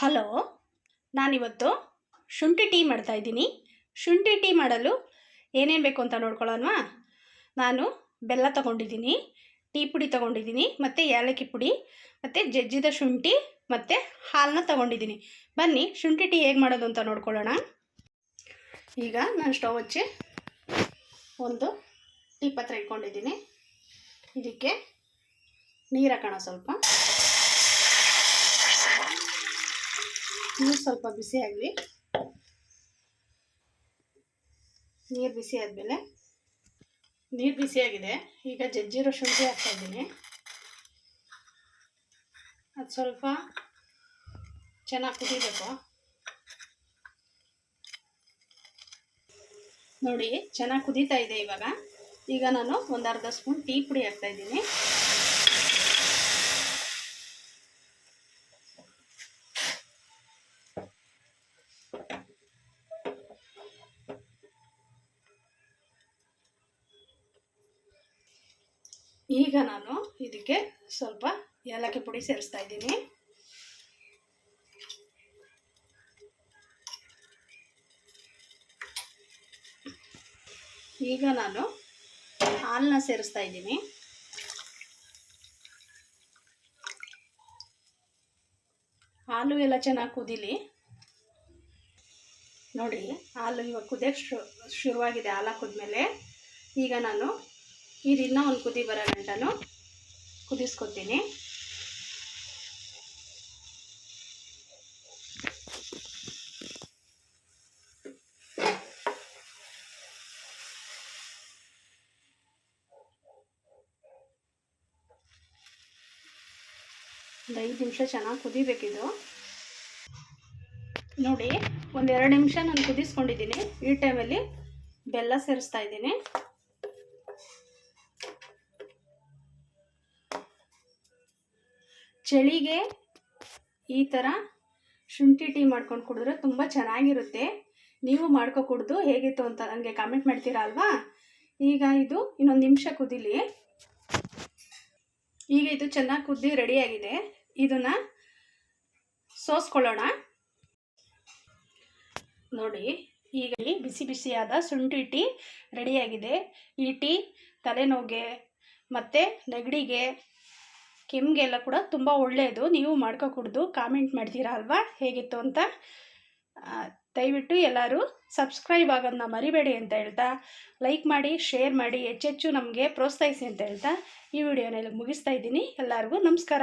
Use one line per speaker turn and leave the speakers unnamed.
Hello, ನಾನಿವತ್ತು ಶುಂಠಿ tea ಮಾಡ್ತಾಯಿದ್ದೀನಿ ಶುಂಠಿ ಟೀ ಮಾಡಲು ಏನೇನು ಬೇಕು ಅಂತ ನೋಡ್ಕೊಳ್ಳೋಣ ನಾನು ಬೆಲ್ಲ ತಗೊಂಡಿದ್ದೀನಿ, ಟೀ ಪುಡಿ ತಗೊಂಡಿದ್ದೀನಿ, ಮತ್ತು ಏಲಕ್ಕಿ ಪುಡಿ, ಮತ್ತು ಜಜ್ಜಿದ ಶುಂಠಿ, ಮತ್ತು ಹಾಲನ್ನ ತಗೊಂಡಿದ್ದೀನಿ. ಬನ್ನಿ, ಶುಂಠಿ ಟೀ ಹೇಗೆ ಮಾಡೋದು ಅಂತ ನೋಡ್ಕೊಳ್ಳೋಣ. ಈಗ ನಾನು ಸ್ಟವ್ ಹಚ್ಚಿ ಒಂದು ಟೀ ಪಾತ್ರೆ ಇಟ್ಕೊಂಡಿದ್ದೀನಿ. ಇದಕ್ಕೆ ನೀರು ಹಾಕೋಣ ಸ್ವಲ್ಪ. ನೀರು ಸ್ವಲ್ಪ ಬಿಸಿ ಆಗಲಿ. ನೀರು ಬಿಸಿ ಆದಮೇಲೆ. ನೀರು ಬಿಸಿಯಾಗಿದೆ ಈಗ ಜಜ್ಜಿರೋ ಶುಂಠಿ ಹಾಕ್ತಾ ಇದ್ದೀನಿ. ಅದು ಸ್ವಲ್ಪ ಚೆನ್ನಾಗಿ ಕುದಿಬೇಕು. ನೋಡಿ, ಚೆನ್ನಾಗಿ ಕುದೀತಾ ಇದೆ ಇವಾಗ. ಈಗ ನಾನು ಒಂದು ಅರ್ಧ ಸ್ಪೂನ್ ಟೀ ಪುಡಿ ಹಾಕ್ತಾ ಈಗ ನಾನು ಇದಕ್ಕೆ ಸ್ವಲ್ಪ ಏಲಕ್ಕಿ ಪುಡಿ ಸೇರಿಸ್ತಾ ಇದ್ದೀನಿ. ಈಗ ನಾನು ಹಾಲನ್ನ ಸೇರಿಸ್ತಾ ಇದ್ದೀನಿ. ಹಾಲು ಎಲ್ಲ ಚೆನ್ನಾಗಿ ಕುದೀಲಿ. ನೋಡಿ ಹಾಲು ಇವಾಗ ಕುದಿಯೋಕ್ಕೆ ಶುರುವಾಗಿದೆ ಹಾಲು ಹಾಕಿದ್ಮೇಲೆ ಈಗ ನಾನು ಇದನ್ನ ಒಂದು ಕುದಿ ಬರೋ ಗಂಟನು ಕುದಿಸ್ಕೊತೀನಿ. ಒಂದು ಐದು ನಿಮಿಷ ಚೆನ್ನಾಗಿ ಕುದಿಬೇಕಿದು. ನೋಡಿ, ಒಂದು ಎರಡು ನಿಮಿಷ ನಾನು ಕುದಿಸ್ಕೊಂಡಿದ್ದೀನಿ. ಈ ಟೈಮಲ್ಲಿ ಬೆಲ್ಲ ಸೇರಿಸ್ತಾ ಇದ್ದೀನಿ. ಚಳಿಗೆ ಈ ಥರ ಶುಂಠಿ ಟೀ ಮಾಡ್ಕೊಂಡು ಕುಡಿದ್ರೆ ತುಂಬ ಚೆನ್ನಾಗಿರುತ್ತೆ. ನೀವು ಮಾಡ್ಕೊ ಕುಡಿದು ಹೇಗಿತ್ತು ಅಂತ ನನಗೆ ಕಾಮೆಂಟ್ ಮಾಡ್ತೀರಾ ಅಲ್ವಾ? ಈಗ ಇದು ಇನ್ನೊಂದು ನಿಮಿಷ ಕುದಿಲಿ. ಈಗ ಇದು ಚೆನ್ನಾಗಿ ಕುದ್ದಿ ರೆಡಿಯಾಗಿದೆ ಇದನ್ನು ಸೋಸ್ಕೊಳ್ಳೋಣ. ನೋಡಿ, ಈಗ ಬಿಸಿ ಬಿಸಿಯಾದ ಶುಂಠಿ ಟೀ ರೆಡಿಯಾಗಿದೆ ಈ ಟೀ ತಲೆನೋವಿಗೆ ಮತ್ತು ನೆಗಡಿಗೆ ಕೆಮ್ಮಿಗೆಲ್ಲ ಕೂಡ ತುಂಬ ಒಳ್ಳೆಯದು ನೀವು ಮಾಡ್ಕೊ ಕುಡಿದು ಕಾಮೆಂಟ್ ಮಾಡ್ತೀರಾ ಅಲ್ವಾ? ಹೇಗಿತ್ತು ಅಂತ? ದಯವಿಟ್ಟು ಎಲ್ಲರೂ ಸಬ್ಸ್ಕ್ರೈಬ್ ಆಗೋದನ್ನ ಮರಿಬೇಡಿ ಅಂತ ಹೇಳ್ತಾ, ಲೈಕ್ ಮಾಡಿ, ಶೇರ್ ಮಾಡಿ ಹೆಚ್ಚೆಚ್ಚು ನಮಗೆ ಪ್ರೋತ್ಸಾಹಿಸಿ ಅಂತ ಹೇಳ್ತಾ, ಈ ವಿಡಿಯೋನ ಮುಗಿಸ್ತಾ ಇದ್ದೀನಿ. ಎಲ್ಲರಿಗೂ ನಮಸ್ಕಾರ.